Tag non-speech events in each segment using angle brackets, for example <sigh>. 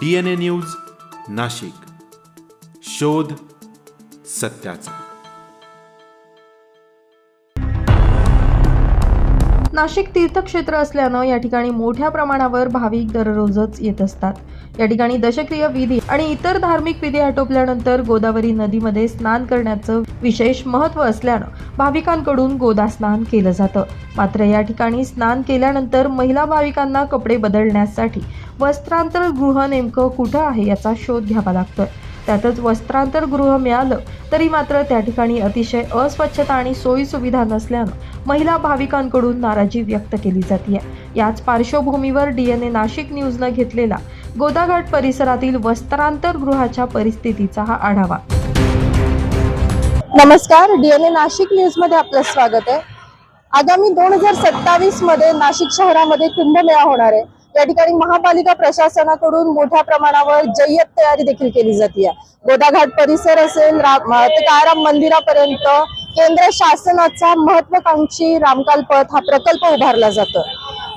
D N A news Nashik. शोध सत्याचा. नाशिक तीर्थक्षेत्र असल्यानं या ठिकाणी मोठ्या प्रमाणावर भाविक दररोजच येत असतात. या ठिकाणी दशक्रिय विधी आणि इतर धार्मिक विधी आटोपल्यानंतर गोदावरी नदीमध्ये स्नान करण्याचं विशेष महत्त्व असल्यानं भाविकांकडून गोदा स्नान केलं जातं. मात्र या ठिकाणी स्नान केल्यानंतर महिला भाविकांना कपडे बदलण्यासाठी वस्त्रांतर गृह नेमकं कुठं आहे याचा शोध घ्यावा लागतोय. त्यातच वस्त्रांतर गृह मिळालं तरी मात्र त्या ठिकाणी अतिशय अस्वच्छता आणि सोयी सुविधा नसल्यानं महिला भाविकांकडून नाराजी व्यक्त केली जाते याच पार्श्वभूमीवर डीएनए नाशिक न्यूजनं घेतलेला गोदाघाट परिसरातील वस्त्रांतर गृहाच्या परिस्थितीचा हा आढावा. नमस्कार डीएनए नाशिक न्यूजमध्ये आपलं स्वागत आहे. आगामी दोन हजार सत्तावीसमध्ये नाशिक शहरामध्ये कुंभमेळा होणार आहे. या ठिकाणी महापालिका प्रशासनाकडून मोठ्या प्रमाणावर जय्यत तयारी देखील केली जाते गोदाघाट परिसर असेल राम ते काळाराम मंदिरापर्यंत केंद्र शासनाचा महत्वाकांक्षी रामकाल पथ हा प्रकल्प उभारला जातो.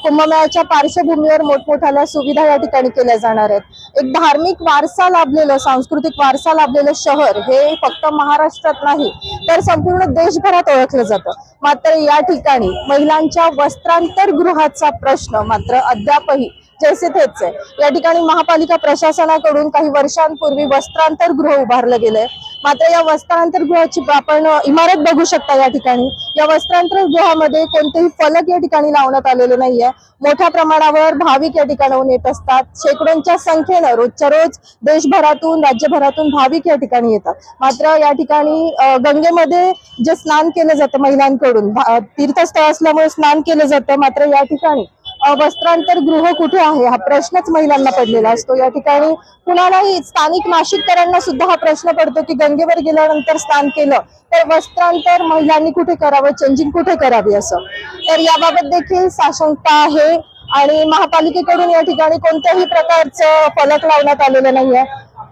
कुंभमेळ्याच्या पार्श्वभूमीवर मोठमोठ्या सुविधा या ठिकाणी केल्या जाणार आहेत. एक धार्मिक वारसा लाभलेलं सांस्कृतिक वारसा लाभलेलं शहर हे फक्त महाराष्ट्रात नाही तर संपूर्ण देशभरात ओळखलं जातं. मात्र या ठिकाणी महिलांच्या वस्त्रांतर गृहाचा प्रश्न मात्र अद्यापही जैसे थेच आहे. या ठिकाणी महापालिका प्रशासनाकडून काही वर्षांपूर्वी वस्त्रांतर गृह उभारलं गेलंय मात्र या वस्त्रांतर गृहाची आपण इमारत बघू शकता या ठिकाणी. या वस्त्रांतर गृहामध्ये कोणतेही फलक या ठिकाणी लावण्यात आलेले नाहीये. मोठ्या प्रमाणावर भाविक या ठिकाणाहून येत असतात. शेकडोंच्या संख्येनं रोजच्या रोज देशभरातून राज्यभरातून भाविक या ठिकाणी येतात. मात्र या ठिकाणी गंगेमध्ये जे स्नान केलं जातं महिलांकडून तीर्थस्थळ असल्यामुळे स्नान केलं जातं. मात्र या ठिकाणी वस्त्रांतर गृह कुठे आहे? हा प्रश्नच महिलांना पडलेला असतो. या ठिकाणी कुणालाही स्थानिक नाशिककरांना सुद्धा हा प्रश्न पडतो की गंगेवर गेल्यानंतर स्नान केलं तर वस्त्रांतर महिलांनी कुठे करावं? चेंजिंग कुठे करावी असं? तर याबाबत देखील साशंकता आहे आणि महापालिकेकडून या ठिकाणी कोणत्याही प्रकारचं फलक लावण्यात आलेलं नाहीये.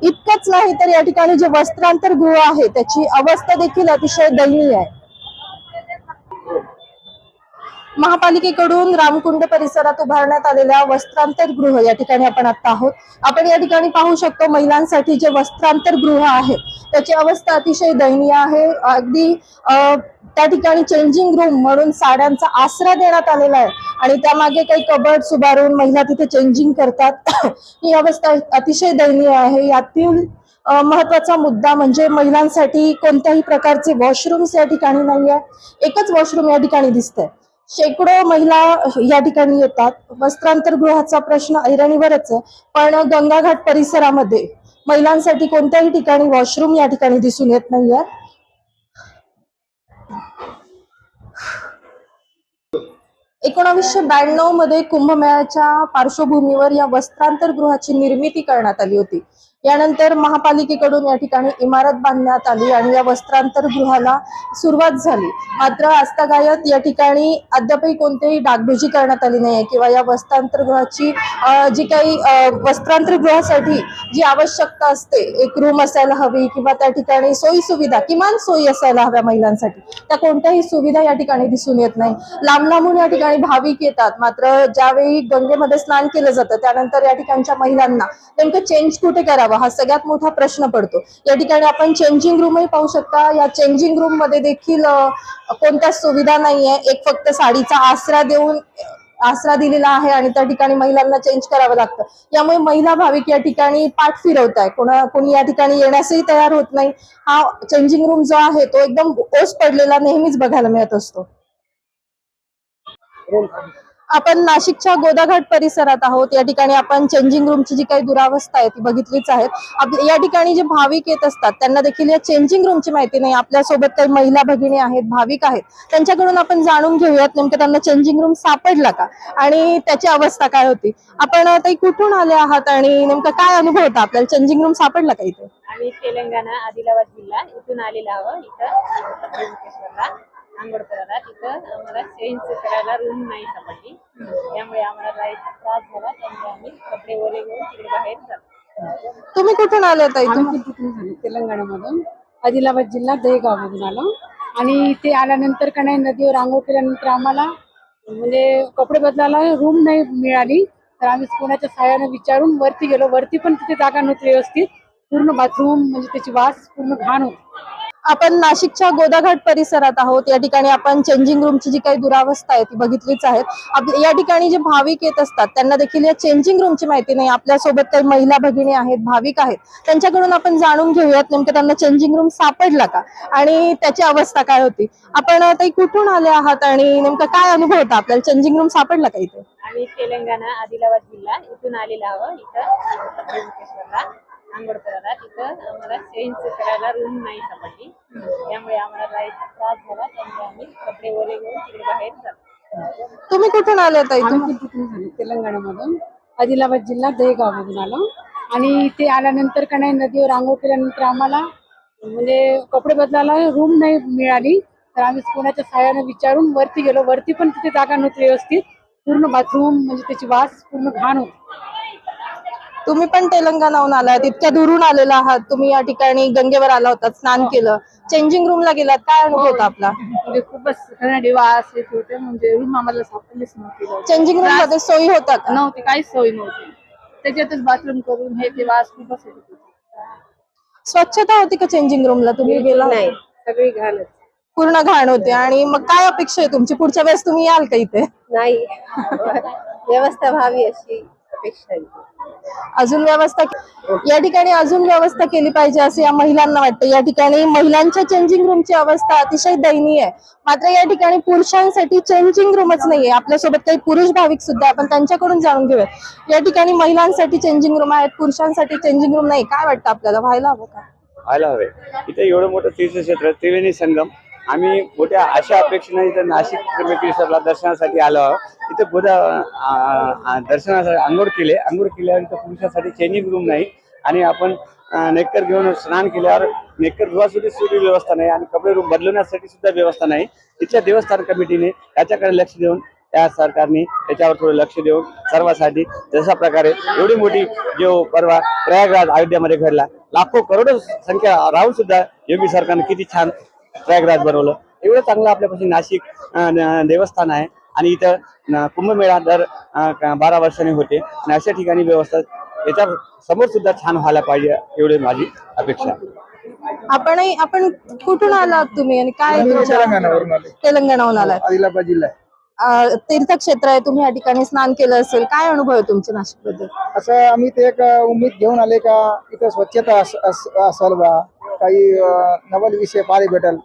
इतकंच नाही तर या ठिकाणी जे वस्त्रांतर गृह आहे त्याची अवस्था देखील अतिशय दयनीय आहे. महापालिकेकडून रामकुंड परिसरात उभारण्यात आलेल्या वस्त्रांतर गृह या ठिकाणी आपण आता आहोत. आपण या ठिकाणी पाहू शकतो महिलांसाठी जे वस्त्रांतर गृह आहे त्याची अवस्था अतिशय दयनीय आहे. अगदी त्या ठिकाणी चेंजिंग रूम म्हणून साड्यांचा आसरा देण्यात आलेला आहे आणि त्यामागे काही कबड उभारून महिला तिथे चेंजिंग करतात. <clears throat> ही अवस्था अतिशय दयनीय आहे. यातील महत्त्वाचा मुद्दा म्हणजे महिलांसाठी कोणत्याही प्रकारचे वॉशरूम्स या ठिकाणी नाही आहे एकच वॉशरूम या ठिकाणी दिसतंय. शेकडो महिला या ठिकाणी येतात. वस्त्रांतर गृहाचा प्रश्न ऐरणीवरच आहे. पण गंगाघाट परिसरामध्ये महिलांसाठी कोणत्याही ठिकाणी वॉशरूम या ठिकाणी दिसून येत नाहीये. एकोणावीसशे ब्याण्णवमध्ये कुंभमेळ्याच्या पार्श्वभूमीवर या वस्त्रांतर गृहाची निर्मिती करण्यात आली होती. यानंतर महापालिकेकडून या ठिकाणी इमारत बांधण्यात आली आणि या वस्त्रांतर गृहाला सुरुवात झाली. मात्र आस्थागायत या ठिकाणी अद्यापही कोणतीही डागडुजी करण्यात आली नाही किंवा या वस्त्रांतर गृहाची जी काही वस्त्रांतरगृहासाठी वस्त्रांतर गृहासाठी जी आवश्यकता असते एक रूम असायला हवी किंवा त्या ठिकाणी सोयी सुविधा किमान सोयी असायला हव्या महिलांसाठी त्या कोणत्याही सुविधा या ठिकाणी दिसून येत नाही. लांब लांबून या ठिकाणी भाविक येतात मात्र ज्यावेळी गंगेमध्ये स्नान केलं जातं त्यानंतर या ठिकाणच्या महिलांना नेमकं चेंज कुठे करावं? हा सगळ्यात मोठा प्रश्न पडतो. या ठिकाणी आपण चेंजिंग रूमही पाहू शकता. या चेंजिंग रूममध्ये देखील कोणत्याच सुविधा नाहीये. एक फक्त साडीचा आसरा देऊन आसरा दिलेला आहे आणि त्या ठिकाणी महिलांना चेंज करावं लागतं. यामुळे महिला भाविक या ठिकाणी पाठ फिरवत आहे कोणा कोणी या ठिकाणी येण्यासही तयार होत नाही. हा चेंजिंग रूम जो आहे तो एकदम ओस पडलेला नेहमीच बघायला मिळत असतो. आपण नाशिकच्या गोदाघाट परिसरात आहोत. या ठिकाणी आपण चेंजिंग रूमची जी काही दुरावस्था आहे ती बघितलीच आहे या ठिकाणी जे भाविक येत असतात त्यांना देखील या चेंजिंग रूमची माहिती नाही. आपल्यासोबत काही महिला भगिनी आहेत भाविक आहेत. त्यांच्याकडून आपण जाणून घेऊयात नेमकं त्यांना चेंजिंग रूम सापडला का? आणि त्याची अवस्था काय होती? आपण ताई कुठून आले आहात आणि नेमका काय अनुभव होता? आपल्याला चेंजिंग रूम सापडला का इथे? आम्ही तेलंगणा आदिलाबाद जिल्हा इथून आलेला आहोत इथं. आंघोळ करायला. तिथं आम्हाला चेंज करायला रूम नाही सापडली. त्यामुळे आम्हाला जायचा त्रास झाला. त्यामुळे आम्ही कपडे वगैरे घेऊन तिकडे बाहेर जातो. तुम्ही कुठून आले ताई आम्ही तुम्ही तिथून झालो तेलंगणामधून. आदिलाबाद जिल्हा दहेगावमधून आलो. आणि इथे आल्यानंतर का नाही नदीवर आंघोळ केल्यानंतर आम्हाला म्हणजे कपडे बदलायला रूम नाही मिळाली. तर आम्ही कोणाच्या सहाय्याने विचारून वरती गेलो. वरती पण तिथे जागा नव्हती व्यवस्थित. पूर्ण बाथरूम म्हणजे त्याची वास पूर्ण घाण होती. आपण नाशिकच्या गोदाघाट परिसरात आहोत. या ठिकाणी आपण चेंजिंग रूमची जी काही दुरावस्था आहे ती बघितलीच आहे या ठिकाणी जे भाविक येत असतात त्यांना देखील या चेंजिंग रूमची माहिती नाही. आपल्यासोबत काही महिला भगिनी आहेत भाविक आहेत. त्यांच्याकडून आपण जाणून घेऊयात नेमकं त्यांना चेंजिंग रूम सापडला का? आणि त्याची अवस्था काय होती? आपण ते ताई कुठून आले आहात आणि नेमकं काय अनुभव होता? आपल्याला चेंजिंग रूम सापडला का इथे? आम्ही तेलंगणा आदिलाबाद जिल्हा इथून आलेला आहोत इथं. त्र्यंबकेश्वरला आंघोळ करायला. तिथं आम्हाला चेंज करायला रूम नाही सापडली. त्यामुळे आम्हाला लाइट त्रास झाला. त्यामुळे आम्ही कपडे वगैरे घेऊन तिकडे बाहेर जातो. तुम्ही कुठून आले ताई? आम्ही तिथून झालो? तेलंगणामधून. आदिलाबाद जिल्हा दहेगाव मधून आलो. आणि इथे आल्यानंतर का नाही नदीवर आंघोळ केल्यानंतर आम्हाला म्हणजे कपडे बदलायला रूम नाही मिळाली. तर आम्ही कोणाच्या सहाय्याने विचारून वरती गेलो. वरती पण तिथे जागा नव्हती व्यवस्थित. पूर्ण बाथरूम म्हणजे त्याची वास पूर्ण घाण होती. तुम्ही पण तेलंगणाहून आलात इतक्या दुरून आलेला आहात. तुम्ही या ठिकाणी गंगेवर आला होता स्नान केलं. चेंजिंग रूमला गेलात काय अनुभव होता आपला? म्हणजे खूपच वास येत होते म्हणजे रूम आम्हाला सापडलीच नव्हती चेंजिंग रूममध्ये सोयी होतात का? नव्हती काहीच सोय नव्हती. त्याच्यातच बाथरूम करून हे ते वास खूपच येत होते. स्वच्छता होती का चेंजिंग रूमला तुम्ही गेला होता? सगळी घालत पूर्ण घाण होते. आणि मग काय अपेक्षा आहे तुमची? पुढच्या वेळेस तुम्ही याल का इथे? नाही <laughs> व्यवस्था व्हावी अशी अपेक्षा आहे. अजून व्यवस्था या ठिकाणी अजून व्यवस्था केली पाहिजे असे या महिलांना वाटतं. या ठिकाणी महिलांच्या चेंजिंग रूमची अवस्था अतिशय दयनीय आहे. मात्र या ठिकाणी पुरुषांसाठी चेंजिंग रूमच नाहीये. आपल्यासोबत काही पुरुष भाविक सुद्धा आपण त्यांच्याकडून जाणून घेऊया या ठिकाणी महिलांसाठी चेंजिंग रूम आहेत पुरुषांसाठी चेंजिंग रूम नाही. काय वाटतं आपल्याला? व्हायला हवं का? व्हायला हवे. इथे एवढं मोठं तीर्थक्षेत्र त्रिवेणी संगम. आम्ही मोठ्या अशा अपेक्षेने इथं नाशिक त्र्यंबकेश्वरला दर्शनासाठी आलो आहोत. इथं बुधा दर्शनासाठी आंघोळ केले. आंघोळ केल्यावर इथं पुरुषासाठी चेंजिंग रूम नाही. आणि आपण नेकर घेऊन स्नान केल्यावर नेकर धुवासाठी सुद्धा व्यवस्था नाही आणि कपडे रूम बदलवण्यासाठी सुद्धा व्यवस्था नाही. इथल्या देवस्थान कमिटीने त्याच्याकडे लक्ष देऊन त्या सरकारने त्याच्यावर थोडं लक्ष देऊन सर्वांसाठी जशा प्रकारे एवढी मोठी जो परवा प्रयागराज अयोध्यामध्ये घडला लाखो करोडो संख्या राहून सुद्धा योगी सरकारने किती छान प्रयागराज बनवलं. एवढं चांगलं आपल्यापाशी नाशिक देवस्थान आहे. आणि इथं कुंभमेळा दर बारा वर्षांनी होते. आणि अशा ठिकाणी व्यवस्था याच्या समोर सुद्धा छान व्हायला पाहिजे एवढी माझी अपेक्षा. आहे आपणही आपण कुठून आलात तुम्ही? आणि काय तुमच्या- तेलंगणावरून आले. तेलंगणाहून आलात? आदिलाबाद जिल्हा तीर्थक्षेत्र आहे तुम्ही या ठिकाणी स्नान केलं असेल. काय अनुभव आहे तुमचे नाशिकबद्दल असं आम्ही ते एक उमेद घेऊन आले का इथं स्वच्छता अस- अस- असाल बा. काही नवल विषय पाहायला भेटल.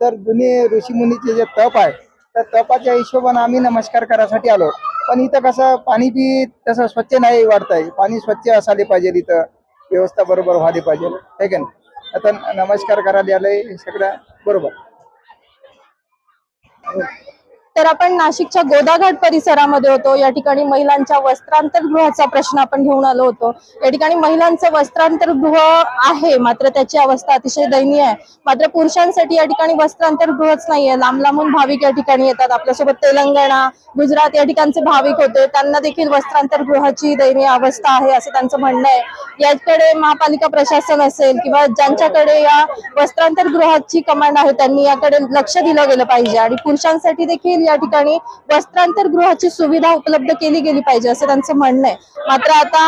तर जुने ऋषीमुनीचे जे तप आहे त्या तपाच्या हिशोबाने आम्ही नमस्कार करायसाठी आलो. पण इथं कसं पाणी बी तसं स्वच्छ नाही वाढतंय. पाणी स्वच्छ असायला पाहिजे इथं. व्यवस्था बरोबर व्हायला पाहिजे. हे का नाही? आता नमस्कार करायला आलंय हे सगळं बरोबर. तर आपण नाशिकच्या गोदाघाट परिसरामध्ये होतो. या ठिकाणी महिलांच्या वस्त्रांतर गृहाचा प्रश्न आपण घेऊन आलो होतो. या ठिकाणी महिलांचं वस्त्रांतर गृह आहे. मात्र त्याची अवस्था अतिशय दयनीय आहे. मात्र पुरुषांसाठी या ठिकाणी वस्त्रांतर गृहच नाहीये. लांब लांबून भाविक या ठिकाणी येतात. आपल्यासोबत तेलंगणा गुजरात या ठिकाणचे भाविक होते. त्यांना देखील वस्त्रांतर गृहाची दयनीय अवस्था आहे असं त्यांचं म्हणणं आहे. याकडे महापालिका प्रशासन असेल किंवा ज्यांच्याकडे या वस्त्रांतर गृहाची कमांड आहे त्यांनी याकडे लक्ष दिलं गेलं पाहिजे. आणि पुरुषांसाठी देखील या ठिकाणी वस्त्रांतर गृहाची सुविधा उपलब्ध केली गेली पाहिजे असं त्यांचं म्हणणं आहे. मात्र आता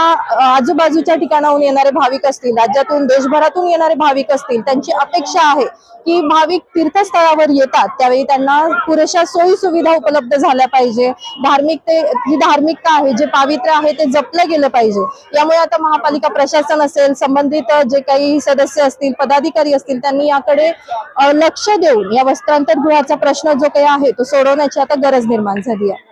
आजूबाजूच्या ठिकाणाहून येणारे भाविक असतील राज्यातून देशभरातून येणारे भाविक असतील त्यांची अपेक्षा आहे की भाविक तीर्थस्थळावर येतात त्यावेळी त्यांना पुरेशा सोयी सुविधा उपलब्ध झाल्या पाहिजे. धार्मिक ते जी धार्मिकता आहे जे पावित्र्य आहे ते जपलं गेलं पाहिजे. यामुळे आता महापालिका प्रशासन असेल संबंधित जे काही सदस्य असतील पदाधिकारी असतील त्यांनी याकडे लक्ष देऊन या वस्त्रांतर गृहाचा प्रश्न जो काही आहे तो सोडवण्याची आता गरज निर्माण झाली आहे.